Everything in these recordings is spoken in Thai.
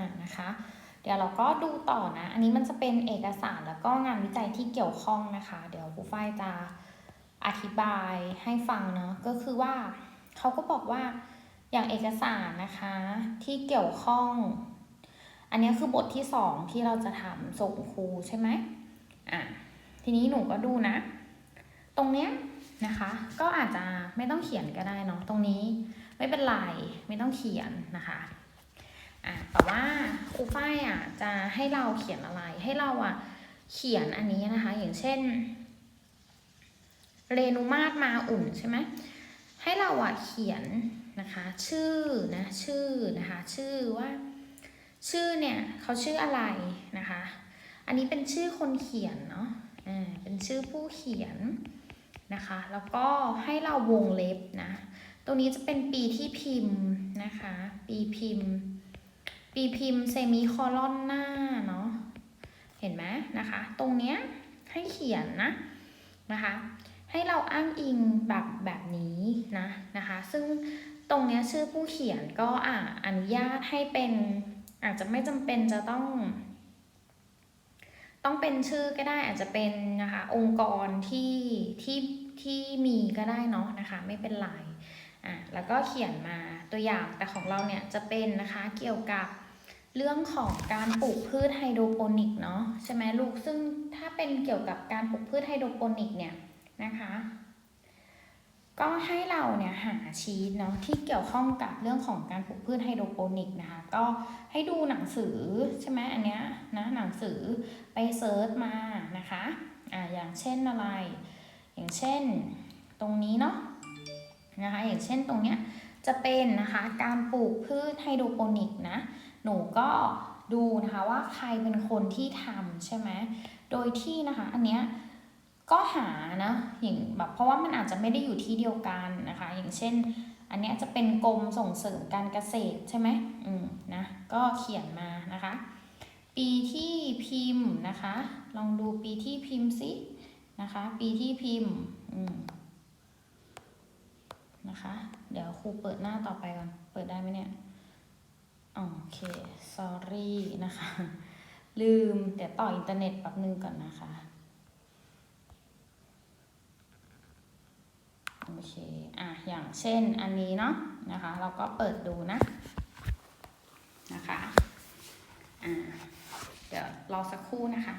อ่านะคะ เดี๋ยวเราก็ดูต่อนะ อันนี้มันจะเป็นเอกสารแล้วก็งานวิจัยที่เกี่ยวข้องนะคะ เดี๋ยวครูฝ้ายจะอธิบายให้ฟังเนาะ ก็คือว่าเขาก็บอกว่าอย่างเอกสารนะคะที่เกี่ยวข้อง อันนี้คือบทที่สองที่เราจะทำส่งครูใช่ไหมอะทีนี้หนูก็ดูนะ ตรงเนี้ยนะคะ ก็อาจจะไม่ต้องเขียนก็ได้เนาะตรงนี้ไม่เป็นไรไม่ต้องเขียนนะคะ อะแต่ว่าครูฝ้ายอะจะให้เราเขียนอะไร ให้เราอะเขียนอันนี้นะคะ อย่างเช่น เรนูมาตมาอุ่นใช่ไหมให้เราอะเขียนนะคะ ชื่อนะชื่อนะคะ ชื่อว่า ชื่อเนี่ยเขาชื่ออะไรนะคะ อันนี้เป็นชื่อคนเขียนเนาะอ่าเป็นชื่อผู้เขียนนะคะ แล้วก็ให้เราวงเล็บนะ ตรงนี้จะเป็นปีที่พิมพ์นะคะ ปีพิมพ์ ปีพิมพ์เซมิคอลอนหน้าเนาะเห็นไหมนะคะ ตรงเนี้ยให้เขียนนะนะคะ ให้เราอ้างอิงแบบแบบนี้นะนะคะ ซึ่งตรงเนี้ยชื่อผู้เขียนก็อ่าอนุญาตให้เป็นอาจจะไม่จำเป็นจะต้อง ต้องเป็นชื่อก็ได้อาจจะเป็นนะคะองค์กรที่ที่ที่มีก็ได้เนาะนะคะ ไม่เป็นไร อะแล้วก็เขียนมาตัวอย่างแต่ของเราเนี่ยจะเป็นนะคะเกี่ยวกับเรื่องของการปลูกพืชไฮโดรโปนิกเนาะใช่ไหมลูกซึ่งถ้าเป็นเกี่ยวกับการปลูกพืชไฮโดรโปนิกเนี่ยนะคะ ก็ให้เราเนี่ยหาชีตเนาะที่เกี่ยวข้องกับเรื่องของการปลูกพืชไฮโดรโปนิกนะคะก็ให้ดูหนังสือใช่ไหมอันเนี้ยนะหนังสือไปเซิร์ชมานะคะอ่าอย่างเช่นอะไร อย่างเช่นตรงนี้เนาะ นะคะอย่างเช่นตรงเนี้ยจะเป็นนะคะการปลูกพืชไฮโดรโปนิกนะหนูก็ดูนะคะว่าใครเป็นคนที่ทำใช่ไหมโดยที่นะคะอันเนี้ยก็หานะอย่างแบบเพราะว่ามันอาจจะไม่ได้อยู่ที่เดียวกันนะคะ อย่างเช่น อันเนี้ยจะเป็นกรมส่งเสริมการเกษตรใช่ไหมอืมนะก็เขียนมานะคะ ปีที่พิมพ์นะคะ ลองดูปีที่พิมพ์สินะคะ ปีที่พิมพ์อืม นะคะ เดี๋ยวครูเปิดหน้าต่อไปก่อน เปิดได้ไหมเนี่ย โอเค sorry นะคะ ลืม เดี๋ยวต่ออินเทอร์เน็ตแป๊บนึงก่อนนะคะ โอเค อะ อย่างเช่นอันนี้เนาะนะคะ เราก็เปิดดูนะ นะคะ อ่า เดี๋ยวรอสักครู่นะคะ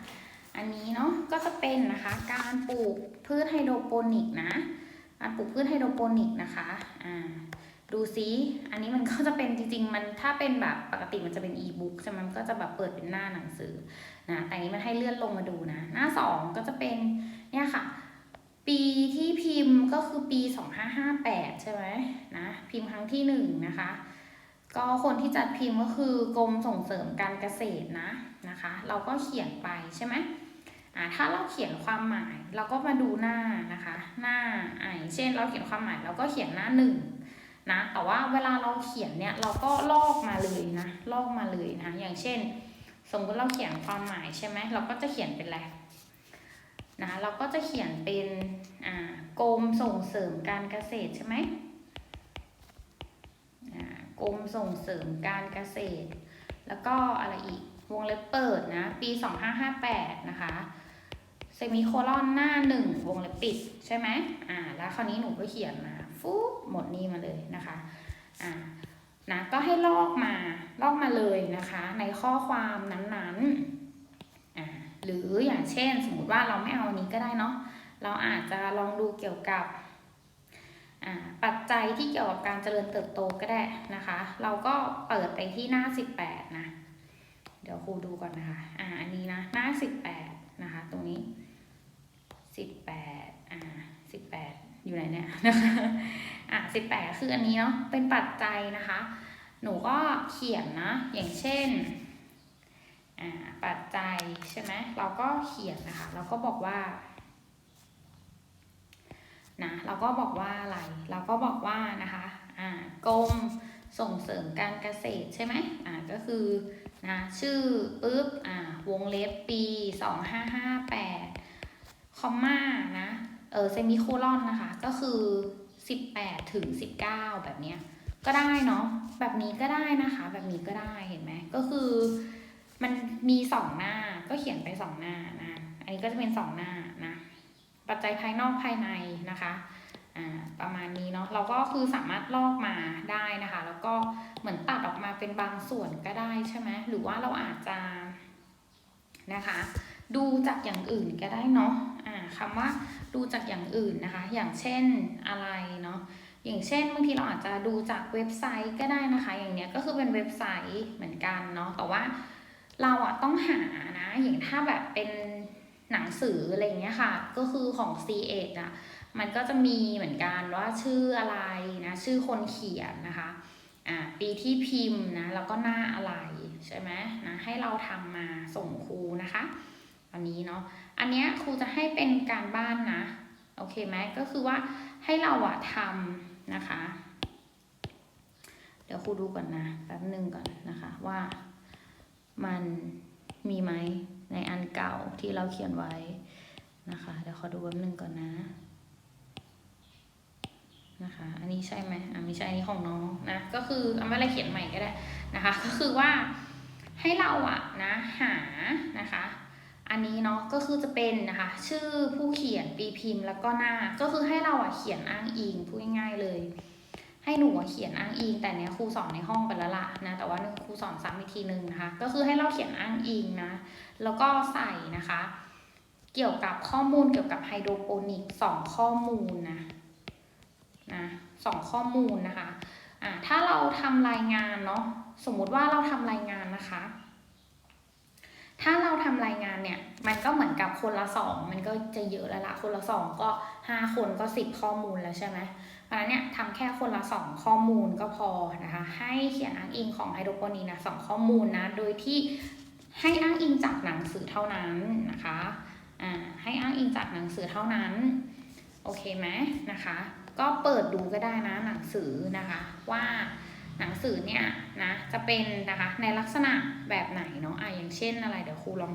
อันนี้เนาะ ก็จะเป็นนะคะ การปลูกพืชไฮโดรโปนิกนะ การปลูกพืชไฮโดรโปนิกนะคะอ่าดูซิอันนี้มันก็จะเป็นจริงๆ มันถ้าเป็นแบบปกติมันจะเป็นอีบุ๊กใช่ไหมมันก็จะแบบเปิดเป็นหน้าหนังสือนะแต่อันนี้มันให้เลื่อนลงมาดูนะ หน้าสองก็จะเป็นเนี่ยค่ะ ปีที่พิมพ์ก็คือปี 2558 ใช่ไหมนะพิมพ์ครั้งที่หนึ่งนะคะ ก็คนที่จัดพิมพ์ก็คือกรมส่งเสริมการเกษตรนะนะคะ เราก็เขียนไปใช่ไหม ถ้าเราเขียนความหมายเราก็มาดูหน้านะคะ หน้าอ่าอย่างเช่นเราเขียนความหมายเราก็เขียนหน้าหนึ่งนะแต่ว่าเวลาเราเขียนเนี่ยเราก็ลอกมาเลยนะลอกมาเลยนะอย่างเช่น สมมติเราเขียนความหมายใช่ไหมเราก็จะเขียนเป็นอะไรนะเราก็จะเขียนเป็นอ่ากรมส่งเสริมการเกษตรใช่ไหมอ่ากรมส่งเสริมการเกษตร แล้วก็อะไรอีกวงเล็บเปิดนะ ปี 2558 นะคะ ซมิโคลอนหน้าหนึ่งวงเล็บปิดใช่ไหมอ่า แล้วคราวนี้หนูก็เขียนมาฟุ๊บหมดนี้มาเลยนะคะอ่านะก็ให้ลอกมาลอกมาเลยนะคะ ในข้อความนั้นๆอ่าหรืออย่างเช่น สมมติว่าเราไม่เอานนี้ก็ได้เนาะเราอาจจะลองดูเกี่ยวกับปัจจัยที่เกี่ยวกับการเจริญเติบโตก็ได้นะคะ เราก็เปิดไปที่หน้า 18 นะ เดี๋ยวครูดูก่อนนะคะ อ่า อันนี้นะ หน้า 18 นะคะ ตรงนี้ สิบแปดอ่าสิบแปดอยู่ไหนเนี่ยนะคะอะสิบแปดคืออันนี้เนาะเป็นปัจจัยนะคะ หนูก็เขียนนะ อย่างเช่นอ่าปัจจัยใช่ไหมเราก็เขียนนะคะ เราก็บอกว่านะเราก็บอกว่าอะไร เราก็บอกว่านะคะอ่ากรมส่งเสริมการเกษตรใช่ไหมอ่าก็คือนะชื่อปุ๊บอ่าวงเล็บปีสองห้าห้าแปด คอมมานะเออเซมิโคลอนนะคะ ก็คือสิบแปดถึงสิบเก้าแบบเนี้ยก็ได้เนาะแบบนี้ก็ได้นะคะ แบบนี้ก็ได้เห็นไหมก็คือ มันมีสองหน้าก็เขียนไปสองหน้านะอันนี้ก็จะเป็นสองหน้านะปัจจัยภายนอกภายในนะคะอ่าประมาณนี้เนาะเราก็คือสามารถลอกมาได้นะคะ แล้วก็เหมือนตัดออกมาเป็นบางส่วนก็ได้ใช่ไหมหรือว่าเราอาจจะนะคะ ดูจากอย่างอื่นก็ได้เนาะ คำว่าดูจากอย่างอื่นนะคะ อย่างเช่นอะไรเนาะอย่างเช่นบางทีเราอาจจะดูจากเว็บไซต์ก็ได้นะคะ อย่างเนี้ยก็คือเป็นเว็บไซต์เหมือนกันเนาะแต่ว่าเราอะต้องหานะ อย่างถ้าแบบเป็นหนังสืออะไรเงี้ยค่ะ ก็คือของ c ีเอ็ดอะมันก็จะมีเหมือนกันว่าชื่ออะไรนะชื่อคนเขียนนะคะอ่าปีที่พิมพ์นะแล้วก็หน้าอะไรใช่ไหมนะให้เราทำมาส่งครูนะคะ อันนี้เนาะ อันเนี้ยครูจะให้เป็นการบ้านนะ โอเคไหมก็คือว่าให้เราอะทำนะคะ เดี๋ยวครูดูก่อนนะแป๊บหนึ่งก่อนนะคะว่ามันมีไหมในอันเก่าที่เราเขียนไว้นะคะ เดี๋ยวขอดูแป๊บหนึ่งก่อนนะนะคะ อันนี้ใช่ไหมอะไม่ใช่อันนี้ของน้องนะ ก็คือเอาไม่อะไรเขียนใหม่ก็ได้นะคะ ก็คือว่าให้เราอะนะหานะคะ อันนี้เนาะก็คือจะเป็นนะคะ ชื่อผู้เขียนปีพิมพ์แล้วก็หน้าก็คือให้เราอะเขียนอ้างอิงพูดง่ายๆเลย ให้หนูเขียนอ้างอิง แต่เนี้ยครูสอนในห้องไปแล้วล่ะนะแต่ว่าครูสอนซ้ำอีกทีนึงนะคะ ก็คือให้เราเขียนอ้างอิงนะแล้วก็ใส่นะคะ เกี่ยวกับข้อมูลเกี่ยวกับไฮโดรโปนิกสองข้อมูลนะนะสองข้อมูลนะคะอ่าถ้าเราทำรายงานเนาะสมมุติว่าเราทำรายงานนะคะ ถ้าเราทำรายงานเนี่ย มันก็เหมือนกับคนละสองมันก็จะเยอะแล้วละคนละสองก็ห้าคนก็สิบข้อมูลแล้วใช่ไหมเพราะนั้นเนี่ยทำแค่คนละสองข้อมูลก็พอนะคะ ให้เขียนอ้างอิงของไฮโดรโปนิกนะสองข้อมูลนะ โดยที่ให้อ้างอิงจากหนังสือเท่านั้นนะคะอ่าให้อ้างอิงจากหนังสือเท่านั้น โอเคไหมนะคะ ก็เปิดดูก็ได้นะหนังสือนะคะว่า หนังสือเนี่ยนะจะเป็นนะคะในลักษณะแบบไหนเนาะอะอย่างเช่นอะไรเดี๋ยวครูลอง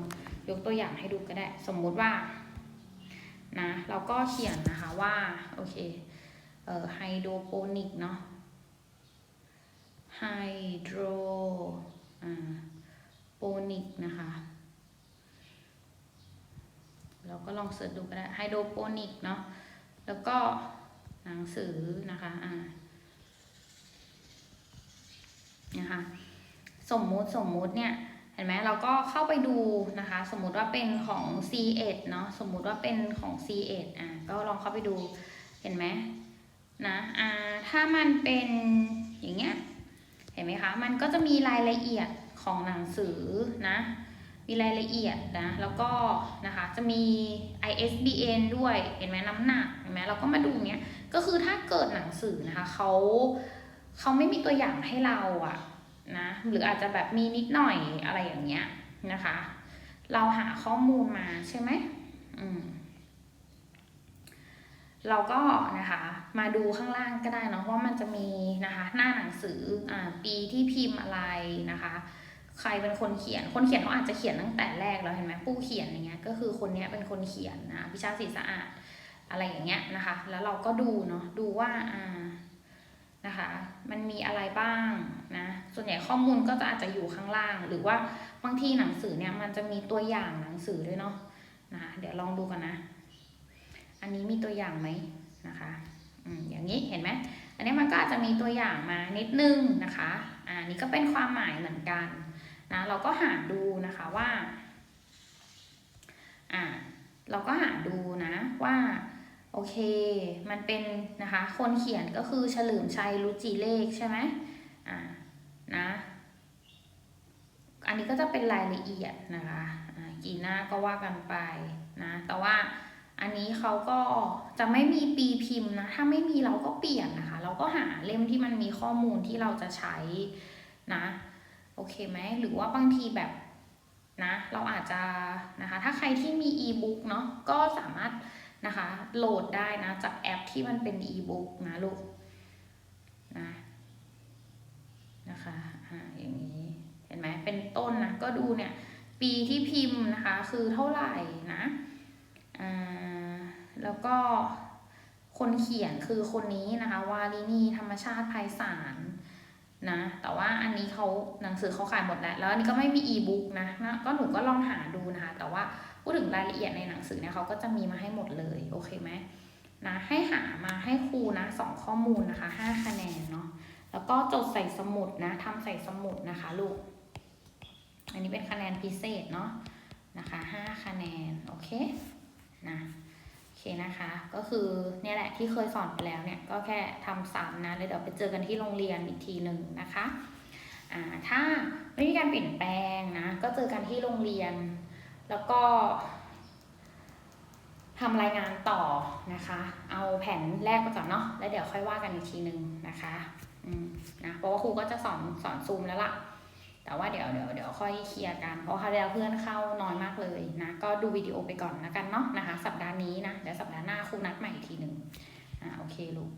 ยกตัวอย่างให้ดูก็ได้ สมมุติว่านะเราก็เขียนนะคะว่าโอเคเอ่อไฮโดรโปนิกเนาะไฮโดรโปนิกนะคะเราก็ลองเสิร์ชดูก็ได้ไฮโดรโปนิกเนาะแล้วก็หนังสือนะคะอ่า นะคะสมมุติสมมุติเนี่ยเห็นไหมเราก็เข้าไปดูนะคะ สมมุติว่าเป็นของ C1 เนาะสมมุติว่าเป็นของ C1 อะก็ลองเข้าไปดูเห็นไหมนะอ่าถ้ามันเป็นอย่างเงี้ยเห็นไหมคะมันก็จะมีรายละเอียดของหนังสือนะมีรายละเอียดนะแล้วก็นะคะจะมี ISBN ด้วยเห็นไหมน้ำหนักเห็นไหมเราก็มาดูเนี้ยก็คือถ้าเกิดหนังสือนะคะเขา เขาไม่มีตัวอย่างให้เราอะนะหรืออาจจะแบบมีนิดหน่อยอะไรอย่างเงี้ยนะคะ เราหาข้อมูลมาใช่ไหมอืมเราก็นะคะมาดูข้างล่างก็ได้เนาะว่ามันจะมีนะคะ หน้าหนังสืออ่าปีที่พิมพ์อะไรนะคะ ใครเป็นคนเขียน คนเขียนเขาอาจจะเขียนตั้งแต่แรกแล้วเห็นไหมผู้เขียนอย่างเงี้ยก็คือคนนี้เป็นคนเขียนนะพิชาสีสะอาดอะไรอย่างเงี้ยนะคะ แล้วเราก็ดูเนาะดูว่าอ่า นะคะ มันมีอะไรบ้างนะ ส่วนใหญ่ข้อมูลก็จะอาจจะอยู่ข้างล่าง หรือว่าบางทีหนังสือเนี่ยมันจะมีตัวอย่างหนังสือด้วยเนาะนะคะเดี๋ยวลองดูกันนะ อันนี้มีตัวอย่างไหมนะคะอืมอย่างนี้เห็นไหมอันนี้มันก็อาจจะมีตัวอย่างมานิดนึงนะคะอ่านี่ก็เป็นความหมายเหมือนกันนะเราก็หาดูนะคะว่าอ่าเราก็หาดูนะว่า โอเค มันเป็นนะคะ คนเขียนก็คือเฉลิมชัยรุจิเลขใช่ไหมอ่า นะ อันนี้ก็จะเป็นรายละเอียดนะคะอ่ากี่หน้าก็ว่ากันไปนะ แต่ว่าอันนี้เขาก็จะไม่มีปีพิมพ์นะ ถ้าไม่มีเราก็เปลี่ยนนะคะ เราก็หาเล่มที่มันมีข้อมูลที่เราจะใช้นะ โอเคไหม หรือว่าบางทีแบบนะ เราอาจจะนะคะ ถ้าใครที่มีอีบุ๊กเนาะ ก็สามารถ นะคะ โหลดได้นะ จากแอปที่มันเป็นอีบุ๊กนะลูกนะนะคะอ่าอย่างนี้เห็นไหมเป็นต้นนะ ก็ดูเนี่ย ปีที่พิมพ์นะคะ คือเท่าไหร่นะอ่าแล้วก็คนเขียนคือคนนี้นะคะวาลินีธรรมชาติไพศาลนะแต่ว่าอันนี้เขาหนังสือเขาขายหมดแล้ว แล้วอันนี้ก็ไม่มีอีบุ๊กนะนะก็หนูก็ลองหาดูนะคะ แต่ว่า พูดถึงรายละเอียดในหนังสือเนี่ยเขาก็จะมีมาให้หมดเลยโอเคไหมนะให้หามาให้ครูนะสองข้อมูลนะคะห้าคะแนนเนาะแล้วก็จดใส่สมุดนะทำใส่สมุดนะคะลูก อันนี้เป็นคะแนนพิเศษเนาะนะคะห้าคะแนนโอเคนะโอเคนะคะ ก็คือเนี่ยแหละที่เคยสอนไปแล้วเนี่ยก็แค่ทำซ้ำนะแล้วเดี๋ยวไปเจอกันที่โรงเรียนอีกทีหนึ่งนะคะอ่าถ้าไม่มีการเปลี่ยนแปลงนะก็เจอกันที่โรงเรียน แล้วก็ทำรายงานต่อนะคะ เอาแผ่นแรกไปก่อนเนาะ แล้วเดี๋ยวค่อยว่ากันอีกทีหนึ่งนะคะอืมนะ เพราะว่าครูก็จะสอนสอนซูมแล้วล่ะ แต่ว่าเดี๋ยวเดี๋ยวเดี๋ยวค่อยเคลียร์กัน เพราะคราวที่แล้วเพื่อนเข้าน้อยมากเลยนะ ก็ดูวิดีโอไปก่อนแล้วกันเนาะนะคะ สัปดาห์นี้นะ เดี๋ยวสัปดาห์หน้าครูนัดใหม่อีกทีหนึ่งอ่าโอเคลูก